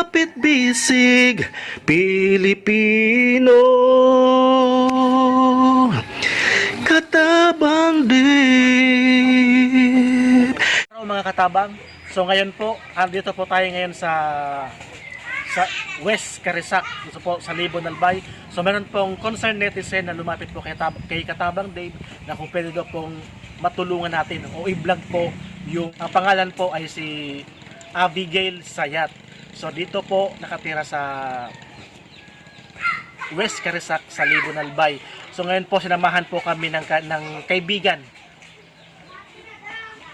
Kapit bisig Pilipino Katabang dip Hello mga katabang. So ngayon po, andito po tayo ngayon sa sa West Carisac, so po sa Libon Albay. So meron pong concerned netizen na lumapit po kay, Tab- kay Katabang Dave na kung pwede daw pong matulungan natin o i-vlog po yung ang pangalan po ay si Abigail Sayat. So dito po nakatira sa West Carisac sa Libon Albay. So ngayon po sinamahan po kami ng, ng kaibigan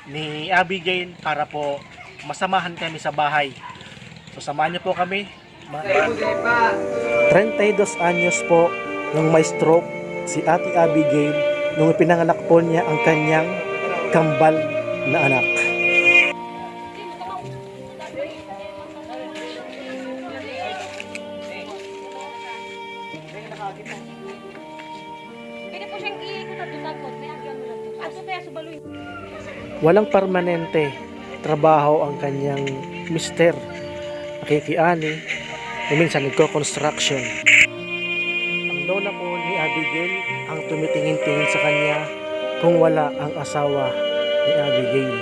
ni Abigail para po masamahan kami sa bahay. So samahan niyo po kami. Mga 32 anyos po nung may stroke si Ate Abigail nung pinanganak po niya ang kanyang kambal na anak. Walang permanente trabaho ang kanyang mister. Nakikiani, o minsan nagko-construction. Ang lola po ni Abigail ang tumitingin-tingin sa kanya kung wala ang asawa ni Abigail.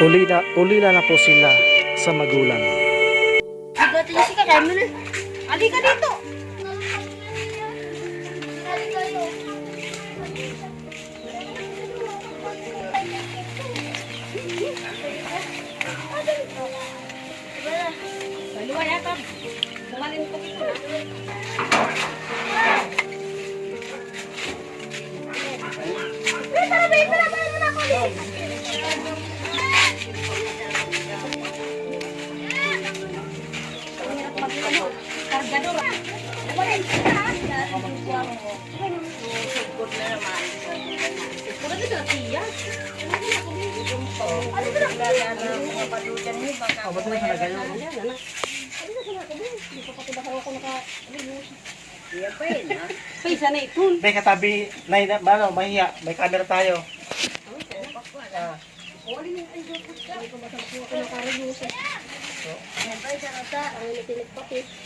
Uli na, uli na na po sila sa magulang. Dati Jessica, kaya mo na. Ali ka dito. Dalawa yata. Bumalin ko dito. Tara, babe, tara, tara, tara, ako. Kargador. Wala yung kita. Wala dito na tiya. Ano ba na? Ito. May katabi, may, ano, mahiya, may camera tayo. Ah,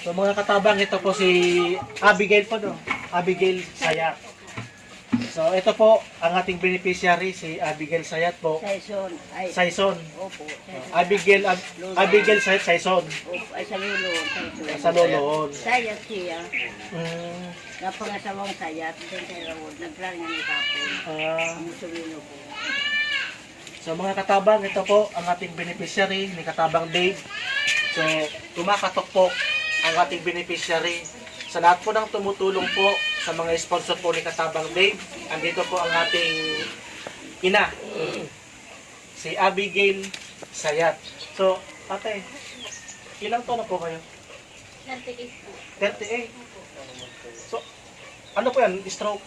so mga katabang, ito po si Abigail po, no? Abigail Sayat. So ito po ang ating beneficiary, si Abigail Sayat po. Saison, ay, Saison. opo, So, Abigail, Ab- Abigail Sayat, Saison. opo, ay sa lulo, Saison. Sa loloon. Sayat siya, Mm, napangasawang sayat, din kay Rawood, naglaringan ni Kapon, ah, ang Musulino po. So mga katabang, ito po ang ating beneficiary ni Katabang Dave. So kumakatok po ang ating beneficiary. Sa lahat po ng tumutulong po sa mga sponsor po ni Katabang Dave, andito po ang ating ina, si Abigail Sayat. So, ate, ilang taon na po kayo? 38. So, ano po yan? Stroke?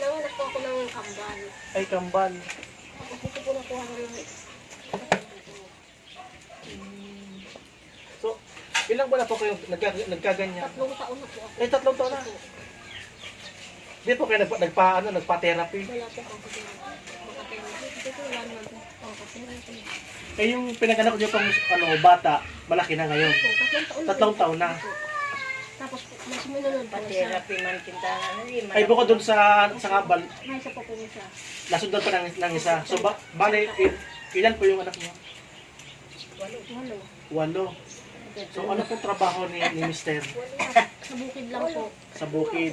Nanganak po ako ng kambal. Ay, kambal. Dito po nakuha ng ilang buwan na po kayo nagka, nagkaganyan? tatlong taon na po ako. Ay, tatlong taon na. Di po kayo nagpa, nagpa, ano, nagpa-therapy. Wala po ako kasi makatera. Dito po wala naman po. Kasi Eh, yung pinaganak niyo pang ano, bata, malaki na ngayon. Tatlong taon na. Tatlong taon na. Tapos po, mas minunod pa siya. Paterapi man kintahan na rin. Ay, bukod dun sa, sa kabal, May isa pa po siya. nasundan pa ng, ng isa. So, ba, bale, il, ilan po yung anak niyo? Walo. Walo. So, ano pong trabaho ni, ni Mister Sa bukid lang po. sa bukid?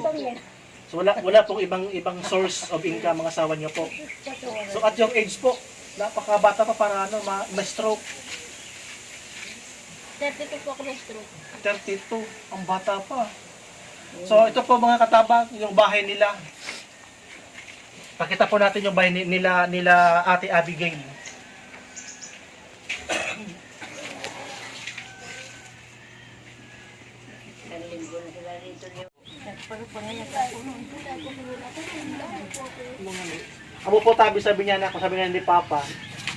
So, wala, wala pong ibang ibang source of income ang asawa niyo po. So, at yung age po, napakabata pa para ano, ma, ma-stroke. 32 po ako ng stroke. 32, ang bata pa. So ito po mga katabang, yung bahay nila. Pakita po natin yung bahay ni- nila nila Ate Abigail. linggo na sila rito. Pero pangayak ako noon. Amo po tabi sabi niya na, kung sabi niya ni Papa,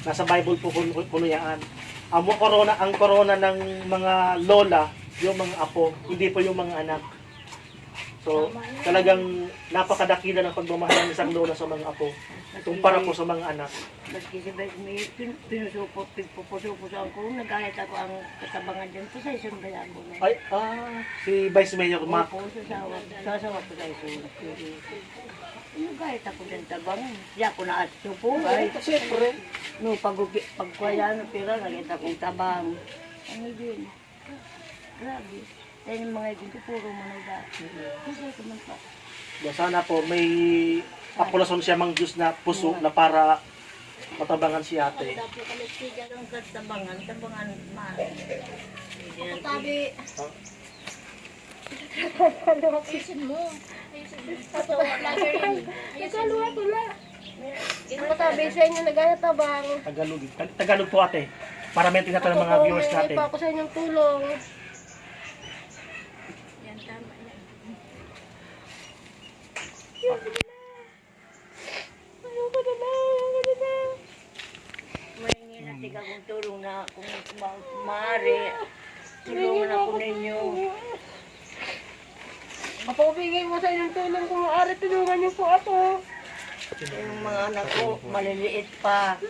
nasa Bible po kuno yan. Amo corona, ang corona ng mga lola, yung mga apo, hindi po yung mga anak. So, talagang napakadakila ng pagmamahal ng isang lola sa mga apo. Kumpara po sa mga anak. Maski si Bes, may pin, pinusupot, pagpupusupusan ko, nagkahit ako ang katabangan dyan sa isang bayan ko. Ay, ah, si Vice Mayor Mac. Opo, sasawa, sasawa ko sa isun. Nagkahit ako dyan tabang. Di ako na at supo. Ay, Siyempre. no, pag, pagkwaya na pira, nakita kong tabang. Ano din? Grabe. Kaya yung mga ibig ko, puro managa. Kasi ko man pa. Sana po may populasyon siya mang Diyos na puso na para matabangan si ate. Tapos kami siya ng tabangan, tabangan ma. Tabi. Ayusin mo. Ito, ko na. Matabi sa inyo naghatabang. Tagalog. Tag- Tagalog po ate. Para maintindihan natin ng mga viewers natin. pa ako sa inyong tulong. Yan, tama yan. Ayoko na na. Ayoko na na. May tulong na kung ma- maaari. Tulungan ako ninyo. Kapag mo sa inyong tulong kung maaari, tulungan niyo po ako. Yung mga anak ko, maliliit pa.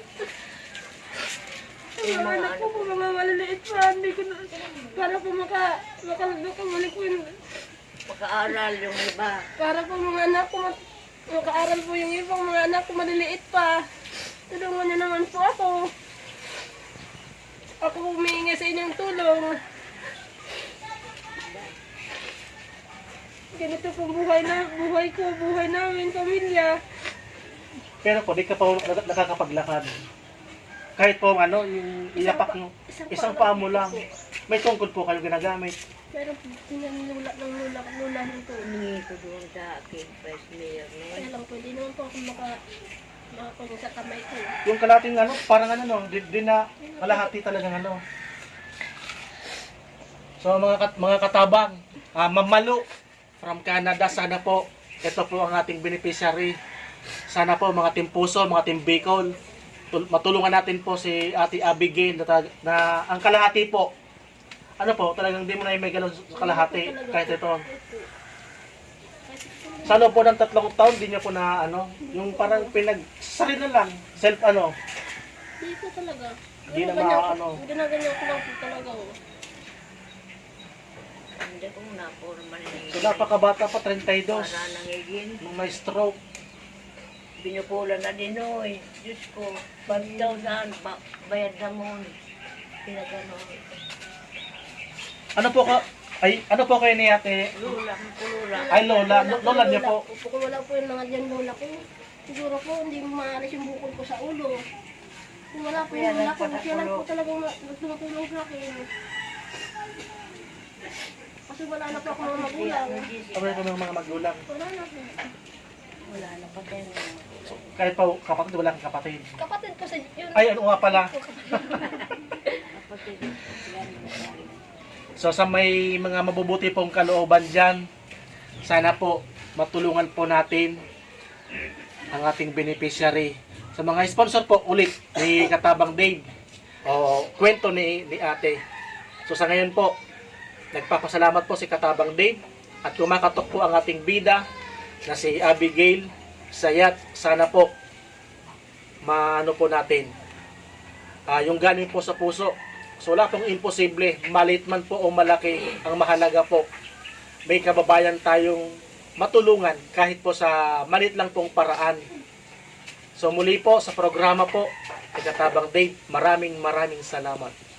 Yung mga anak ko po, mga maliliit pa. Hindi ko na, para po maka, makalabalik po yung, Pag-aaral yung iba. para po mga anak ko, makaaral po yung ibang mga anak ko maliliit pa. Tulungan niyo naman po ako. Ako humihingi sa inyong tulong. Ganito po buhay na, buhay ko, buhay namin, pamilya. Pero po, di ka pa nak- nakakapaglakad. Kahit po ano, yung iyapak nyo, isang paa mo lang. May tungkol po kayo ginagamit. Pero pinanlula ng lula, lula nito. Humingi ko doon sa akin, Vice Mayor. No? Kaya lang po, hindi naman po ako maka, makapag sa kamay ko. Yung kalating ano, parang ano no, di, di na kalahati talagang ano. So mga kat, mga katabang, ah, mamalo from Canada, sana po ito po ang ating beneficiary. Sana po mga Team mga Team matulungan natin po si Ate Abigail na, na ang kalahati po. Ano po, talagang di mo na may ganun sa kalahati kahit ito. Sa loob po ng tatlong taon, di niya po na ano, yung parang pinag, sarili na lang, self ano, Hindi po talaga. Hindi na Ginaganyan ma- ano. ko- Ginaganyan ko lang po talaga. Oh. Hindi ko na po maliliit. so napakabata pa, 32, Para nangigin. nung may stroke. Binupula na din oy. Diyos ko, 5,000 ba bayad na mo. Pinagano. Ano po ka, ay, ano po kayo ni ate, Lula, kulula. ay lola, lo- lola niya po. Opo, kung wala po yung mga dyan lola ko, siguro po hindi maalis yung bukol ko sa ulo. Kung wala po yung lola ko, siya lang po talagang nagtutulong sa akin. Kasi wala na po ako mga magulang. Po ng mga magulang. Wala na po. Wala na pa din. So, kahit pa kapatid, wala kang kapatid. Kapatid ko sa yun. Ay, ano nga pala. Kapatid, na So sa may mga mabubuti pong kalooban dyan, sana po matulungan po natin ang ating beneficiary. Sa mga sponsor po ulit ni Katabang Dave o kwento ni, ni ate. So sa ngayon po, nagpapasalamat po si Katabang Dave at kumakatok po ang ating bida na si Abigail Sayat. Sana po maano po natin Ah, yung galing po sa puso So wala pong imposible, malit man po o malaki, ang mahalaga po. May kababayan tayong matulungan kahit po sa malit lang pong paraan. So muli po sa programa po, Ikatabang Dave, maraming maraming salamat.